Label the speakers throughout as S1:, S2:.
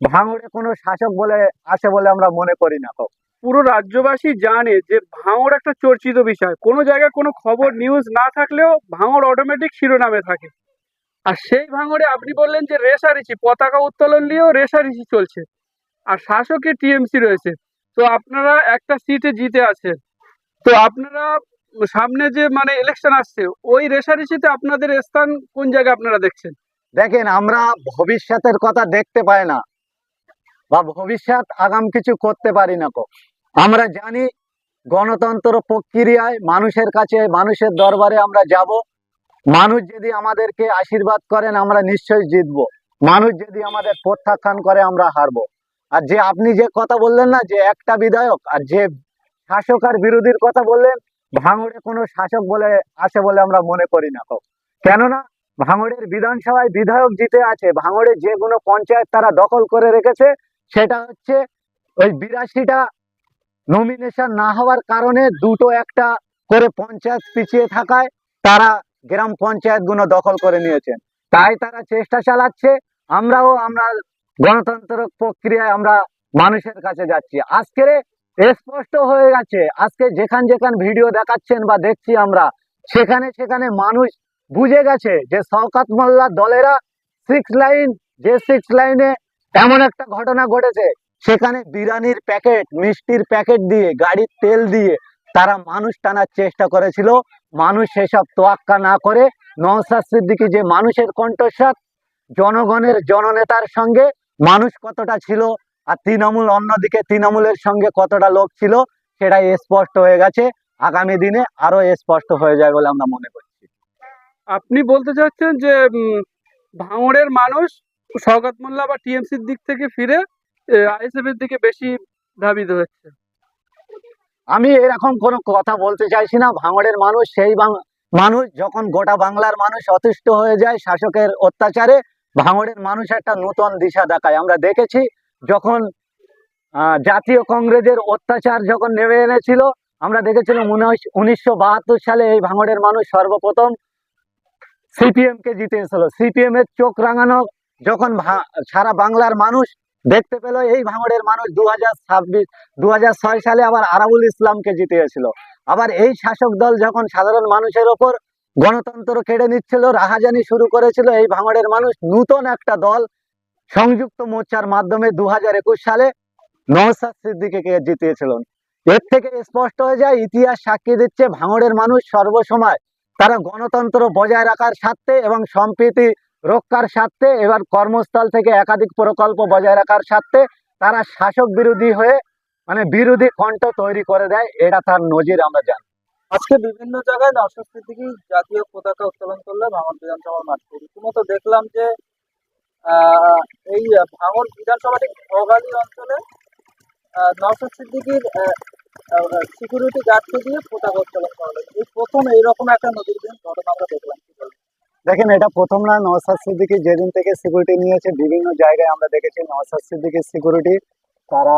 S1: ভাঙড়ে কোনো শাসক বলে আছে বলে আমরা মনে করি না
S2: পুরো রাজ্যবাসী জানে যে ভাঙড় একটা চর্চিত বিষয়। কোনো জায়গায় কোনো খবর নিউজ না থাকলেও ভাঙড় অটোমেটিক শিরোনামে থাকে। আর সেই ভাঙড়ে আপনি বললেন যে রেশারেশি পতাকা উত্তোলন নিয়েও রেশারেশি চলছে। আর শাসকের টিএমসি রয়েছে। তো আপনারা একটা সিটে জিতে আছেন। তো আপনারা সামনে যে মানে ইলেকশন আসছে ওই রেশারেশিতে আপনাদের স্থান কোন জায়গায় আপনারা দেখছেন?
S1: দেখেন আমরা ভবিষ্যতের কথা দেখতে পাই না। বা ভবিষ্যৎ আগাম কিছু করতে পারি না কো। আমরা জানি গণতন্ত্র প্রক্রিয়ায় মানুষের কাছে, মানুষের দরবারে আমরা যাব। মানুষ যদি আমাদেরকে আশীর্বাদ করেন, আমরা নিশ্চয়ই জিতবো। মানুষ যদি আমাদের প্রত্যাখ্যান করে, আমরা হারবো। আর যে আপনি যে কথা বললেন না, যে একটা বিধায়ক আর যে শাসক আর বিরোধীর কথা বললেন, ভাঙড়ে কোনো শাসক বলে আছে বলে আমরা মনে করি না কো। কেননা, ভাঙড়ের বিধানসভায় বিধায়ক জিতে আছে। ভাঙড়ে যে কোনো পঞ্চায়েত তারা দখল করে রেখেছে। সেটা হচ্ছে ওই বিরাশিটা নমিনেশন না হওয়ার কারণে দুটো একটা করে পঞ্চায়েত পিছিয়ে থাকায় তারা গ্রাম পঞ্চায়েতগুলো দখল করে নিয়েছেন। তাই তারা চেষ্টা চালাচ্ছে, আমরাও আমরা গণতন্ত্র প্রক্রিয়ায় আমরা মানুষের কাছে যাচ্ছি। আজকের স্পষ্ট হয়ে গেছে, আজকে যেখান যেখান ভিডিও দেখাচ্ছেন বা দেখছি আমরা, সেখানে সেখানে মানুষ বুঝে গেছে যে শওকাত মোল্লা দলেরা সিক্স লাইন যে সিক্স লাইনে এমন একটা ঘটনা ঘটেছে, সেখানে বিরিয়ানির প্যাকেট, মিষ্টির প্যাকেট দিয়ে, গাড়ির তেল দিয়ে তারা মানুষ টানার চেষ্টা করেছিল। মানুষ সেসব তোয়াক্কা না করে নওসাদ সিদ্দিকী যে মানুষের কণ্ঠস্বাদ জনগণের জননেতার সঙ্গে মানুষ কতটা ছিল আর তৃণমূল অন্যদিকে তৃণমূলের সঙ্গে কতটা লোক ছিল সেটা স্পষ্ট হয়ে গেছে। আগামী দিনে আরও স্পষ্ট হয়ে যায় বলে আমরা মনে করছি।
S2: আপনি বলতে চাচ্ছেন যে ভাঙড়ের মানুষ শওকত মোল্লা বা টিএমসির দিক থেকে ফিরে আইএসএফ এর দিকে বেশি ধাবিত হচ্ছে।
S1: আমি এরকম কোনো কথা বলতে চাইছি না। ভাঙড়ের মানুষ, সেই মানুষ যখন গোটা বাংলার মানুষ অতিষ্ঠ হয়ে যায় শাসকের অত্যাচারে, ভাঙড়ের মানুষ একটা নতুন দিশা দেখায়। আমরা দেখেছি যখন জাতীয় কংগ্রেসের অত্যাচার যখন নেমে এনেছিল, আমরা দেখেছিলাম উনিশশো বাহাত্তর সালে এই ভাঙড়ের মানুষ সর্বপ্রথম সিপিএম কে জিতেছিল সিপিএম এর চোখ রাঙানো যখন সারা বাংলার মানুষ দেখতে পেল, এই ভাঙড়ের মানুষ দু হাজার ছাব্বিশ সালে আবার আরাবুল ইসলামকে জিতিয়েছিল আবার এই শাসক দল যখন সাধারণ মানুষের ওপর গণতন্ত্র কেড়ে নিচ্ছিল, রাহাজানি শুরু করেছিল, এই ভাঙড়ের মানুষ নূতন একটা দল সংযুক্ত মোর্চার মাধ্যমে দু হাজার একুশ সালে নওসাদ সিদ্দিকীকে জিতিয়েছিলেন এর থেকে স্পষ্ট হয়ে যায়, ইতিহাস সাক্ষী দিচ্ছে, ভাঙড়ের মানুষ সর্বসময় তারা গণতন্ত্র বজায় রাখার স্বার্থে এবং সম্প্রীতি রক্ষার স্বার্থে, এবার কর্মস্থল থেকে একাধিক প্রকল্প বজায় রাখার স্বার্থে তারা শাসক বিরোধী হয়ে মানে বিরোধী কণ্ঠ তৈরি করে দেয়। এটা তার নজির, আমরা জানি।
S3: আজকে বিভিন্ন জায়গায় নওশাদ সিদ্দিকী জাতীয় পতাকা উত্তোলন করলে ভাঙড় বিধানসভার মাঠে। রীতিমতো দেখলাম যে এই ভাঙন বিধানসভা ঠিক ভোগালী অঞ্চলে নওশাদ সিদ্দিকীর সিকিউরিটি গার্ডকে দিয়ে পতাকা উত্তোলন করা এই প্রথম এইরকম একটা নজিরবিহীন ঘটনা আমরা দেখলাম?
S1: দেখেন, এটা প্রথম না, নওসাদ সিদ্দিকী যেদিন থেকে সিকিউরিটি নিয়েছে, বিভিন্ন জায়গায় আমরা দেখেছি নওসাদ সিদ্দিকীর সিকিউরিটি তারা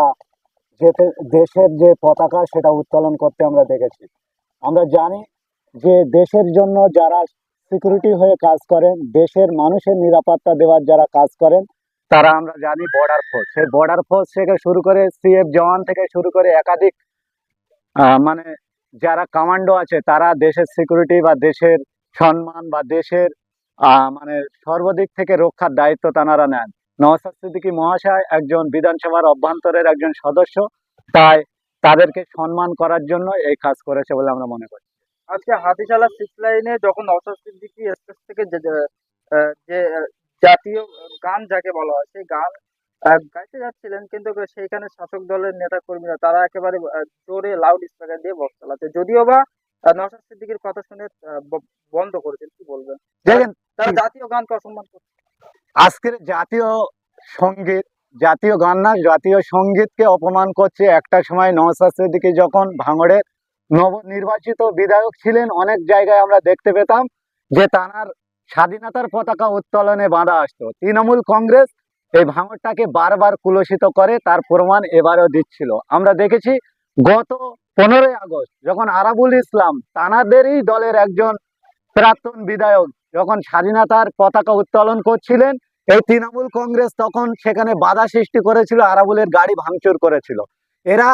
S1: যেতে দেশের যে পতাকা, সেটা উত্তোলন করতে আমরা দেখেছি। আমরা জানি যে দেশের জন্য যারা সিকিউরিটি হয়ে কাজ করেন, দেশের মানুষের নিরাপত্তা দেওয়ার যারা কাজ করেন, তারা আমরা জানি বর্ডার ফোর্স সেই বর্ডার ফোর্স থেকে শুরু করে সিএফ জওয়ান থেকে শুরু করে একাধিক মানে যারা কমান্ডো আছে, তারা দেশের সিকিউরিটি বা দেশের সম্মান বা দেশের মানে সর্বদিক থেকে রক্ষার দায়িত্ব তানারা নেন। নওসাদ সিদ্দিকী মহাশয় একজন বিধানসভার অভ্যন্তরের একজন সদস্য, তাই তাদেরকে সম্মান করার জন্য এই কাজ করেছে বলে আমরা মনে করি।
S3: আজকে হাতিশালা সিক্স লাইনে যখন নওশাদ সিদ্দিকী স্টেজ থেকে যে জাতীয় গান যাকে বলা হয়, সেই গান গাইতে যাচ্ছিলেন, কিন্তু সেইখানে শাসক দলের নেতা কর্মীরা তারা একেবারে জোরে লাউড স্পিকার দিয়ে বক্স চালাচ্ছে। যদিও বা নওশাদ সিদ্দিকীর কথা শুনে বন্ধ করেছেন কি বলবেন?
S1: দেখেন
S3: তারা জাতীয় গানকে অসম্মান করছে
S1: আজকের জাতীয় সংগীত জাতীয় গান না জাতীয় সঙ্গীতকে অপমান করছে একটা সময় নওসাদ সিদ্দিকী যখন ভাঙড়ের নবনির্বাচিত বিধায়ক ছিলেন অনেক জায়গায় আমরা দেখতে পেতাম যে তার স্বাধীনতার পতাকা উত্তোলনে বাধা আসতো। তৃণমূল কংগ্রেস এই ভাঙড়টাকে বারবার কুলসিত করে তার প্রমাণ এবারও দিচ্ছিল। আমরা দেখেছি গত পনেরোই আগস্ট, যখন আরাবুল ইসলাম তানাদেরই দলের একজন প্রাক্তন বিধায়ক যখন স্বাধীনতার পতাকা উত্তোলন করছিলেন, এই তৃণমূল কংগ্রেস তখন সেখানে বাধা সৃষ্টি করেছিল, আরাবুলের গাড়ি ভাঙচুর করেছিল। এরা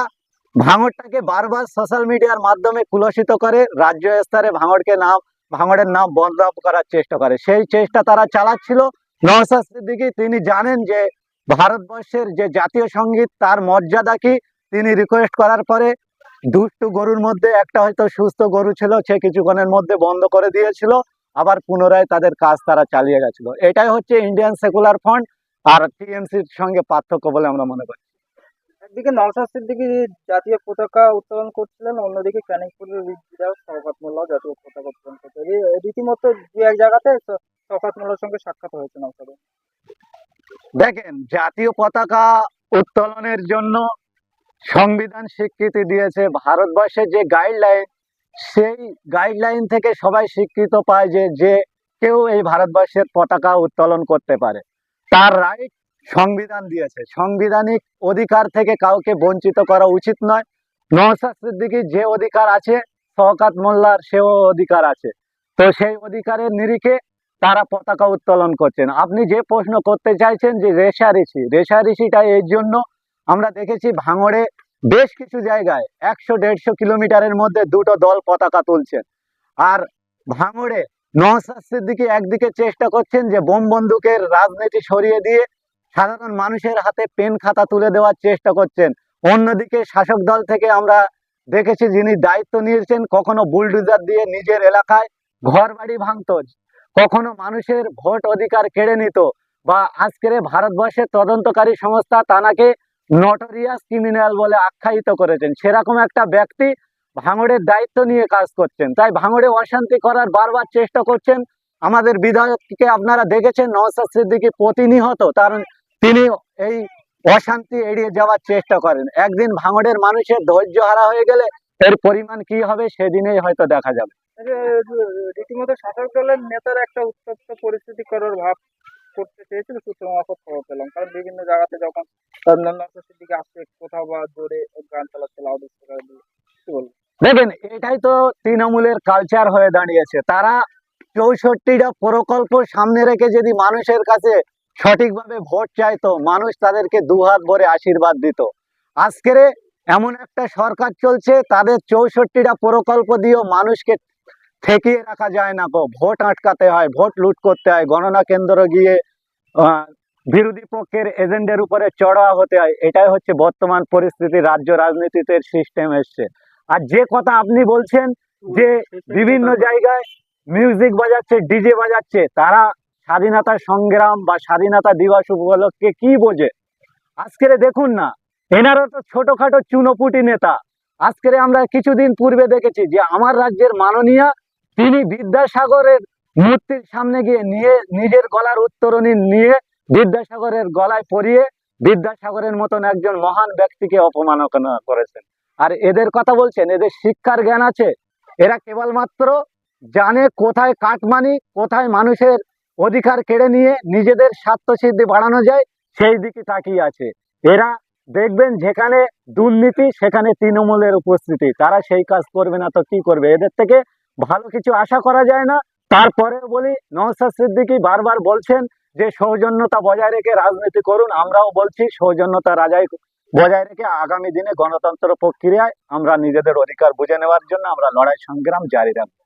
S1: ভাঙড়টাকে বারবার সোশ্যাল মিডিয়ার মাধ্যমে কুলসিত করে, রাজ্য স্তরে ভাঙড়কে নাম, ভাঙড়ের নাম বদনাম করার চেষ্টা করে। সেই চেষ্টা তারা চালাচ্ছিল। নওশাদ সিদ্দিকী তিনি জানেন যে, ভারতবর্ষের যে জাতীয় সংগীত, তার মর্যাদা কি? তিনি রিকোয়েস্ট করার পরে দুষ্টু গরুর মধ্যে একটা হয়তো সুস্থ গরু ছিল সে কিছুক্ষণের মধ্যে বন্ধ করে দিয়েছিল আবার পুনরায় তাদের কাজ তারা চালিয়ে গেছিল। এটাই হচ্ছে ইন্ডিয়ান সেকুলার ফ্রন্ট আর টিএমসির সঙ্গে পার্থক্য বলে আমরা মনে করি।
S3: একদিকে নওশাদ সিদ্দিকী জাতীয় পতাকা উত্তোলন করছিলেন অন্যদিকে ক্যানিংপুরের বিধায়ক শওকত মোল্লাও জাতীয় পতাকা উত্তোলন করছে এই- রীতিমতো দু এক জায়গাতে শওকত মোল্লার সঙ্গে সাক্ষাৎ হয়েছে নওশাদের
S1: দেখেন জাতীয় পতাকা উত্তোলনের জন্য সংবিধান স্বীকৃতি দিয়েছে। ভারতবর্ষের যে গাইডলাইন সেই গাইডলাইন থেকে সবাই স্বীকৃত পায় যে যে কেউ এই ভারতবর্ষের পতাকা উত্তোলন করতে পারে। তার রাইট সংবিধান দিয়েছে। সাংবিধানিক অধিকার থেকে কাউকে বঞ্চিত করা উচিত নয়। নওশাদ সিদ্দিকীর যে অধিকার আছে, শওকাত মোল্লার সেও অধিকার আছে। তো সেই অধিকারের নিরিখে তারা পতাকা উত্তোলন করছেন। আপনি যে প্রশ্ন করতে চাইছেন যে রেশারেশি রেশারেশিটা এর জন্য আমরা দেখেছি ভাঙড়ে বেশ কিছু জায়গায় একশো, দেড়শো কিলোমিটারের মধ্যে দুটো দল পতাকা তুলছেন আর ভাঙড়ে নওশাদ দিকে একদিকে চেষ্টা করছেন যে বোম বন্দুকের রাজনীতি সরিয়ে দিয়ে সাধারণ মানুষের হাতে পেন খাতা তুলে দেওয়ার চেষ্টা করছেন। অন্যদিকে শাসক দল থেকে আমরা দেখেছি যিনি দায়িত্ব নিয়েছেন, কখনো বুলডুজার দিয়ে নিজের এলাকায় ঘর বাড়ি ভাঙতো, কখনো মানুষের ভোট অধিকার কেড়ে নিত বা আজকের ভারতবর্ষের তদন্তকারী সংস্থা তানাকে নটোরিয়াস ক্রিমিনাল বলে আখ্যায়িত করেছেন। সেরকম একটা ব্যক্তি ভাঙড়ের দায়িত্ব নিয়ে কাজ করছেন। তাই ভাঙড়ে অশান্তি করার বারবার চেষ্টা করছেন। আমাদের বিধায়ককে আপনারা দেখেছেন, নওশাদ সিদ্দিকী প্রতিনিহত কারণ তিনি এই অশান্তি এড়িয়ে যাওয়ার চেষ্টা করেন। একদিন ভাঙড়ের মানুষের ধৈর্য হারা হয়ে গেলে এর পরিমাণ কি হবে সেদিনেই হয়তো দেখা যাবে।
S3: রীতিমতো শাসক দলের নেতার একটা উত্তপ্ত পরিস্থিতি করার ভাব করতে চেয়েছিল, সূত্র খবর পেলাম কারণ বিভিন্ন জায়গাতে যখন
S1: দেখেন এটাই তো তৃণমূলের কালচার হয়ে দাঁড়িয়েছে। তারা চৌষট্টিটা প্রকল্প সামনে রেখে যদি মানুষের কাছে সঠিকভাবে ভোট চাইতো, মানুষ তাদেরকে দুহাত ভরে আশীর্বাদ দিত। আজকের এমন একটা সরকার চলছে, তাদের চৌষট্টিটা প্রকল্প দিয়েও মানুষকে ঠেকিয়ে রাখা যায় না ভোট আটকাতে হয়, ভোট লুট করতে হয়, গণনা কেন্দ্র গিয়ে বিরোধী পক্ষের এজেন্ডের উপরে চড়া হতে হয়। এটাই হচ্ছে বর্তমান পরিস্থিতি, রাজ্য রাজনীতিতে সিস্টেম এসছে। আর যে কথা আপনি বলছেন যে বিভিন্ন জায়গায় মিউজিক বাজাচ্ছে ডিজে বাজাচ্ছে, তারা স্বাধীনতা সংগ্রাম বা স্বাধীনতা দিবস উপলক্ষে কি বোঝে? আজকের দেখুন না, এনারা তো ছোটখাটো চুনোপুটি নেতা। আজকের আমরা কিছুদিন পূর্বে দেখেছি যে আমার রাজ্যের মাননীয়া তিনি বিদ্যাসাগরের মূর্তির সামনে গিয়ে নিয়ে নিজের গলার উত্তরণী নিয়ে বিদ্যাসাগরের গলায় পরিয়ে বিদ্যাসাগরের মতন একজন মহান ব্যক্তিকে অপমাননা করেছেন। আর এদের কথা বলছেন, এদের শিক্ষার জ্ঞান আছে। এরা কেবলমাত্র জানে কোথায় কাটমানি, কোথায় মানুষের অধিকার কেড়ে নিয়ে নিজেদের স্বার্থসিদ্ধি বাড়ানো যায়, সেই দিকে তাকিয়ে আছে। এরা দেখবেন যেখানে দুর্নীতি, সেখানে তৃণমূলের উপস্থিতি। তারা সেই কাজ করবে না তো কি করবে? এদের থেকে ভালো কিছু আশা করা যায় না। তারপরে বলি, নওশাদ সিদ্দিকি বারবার বলছেন যে সৌজন্যতা বজায় রেখে রাজনীতি করুন, আমরাও বলছি সৌজন্যতা রাজাই বজায় রেখে আগামী দিনে গণতন্ত্র প্রক্রিয়ায় আমরা নিজেদের অধিকার বুঝে নেওয়ার জন্য আমরা লড়াই সংগ্রাম জারি রাখব।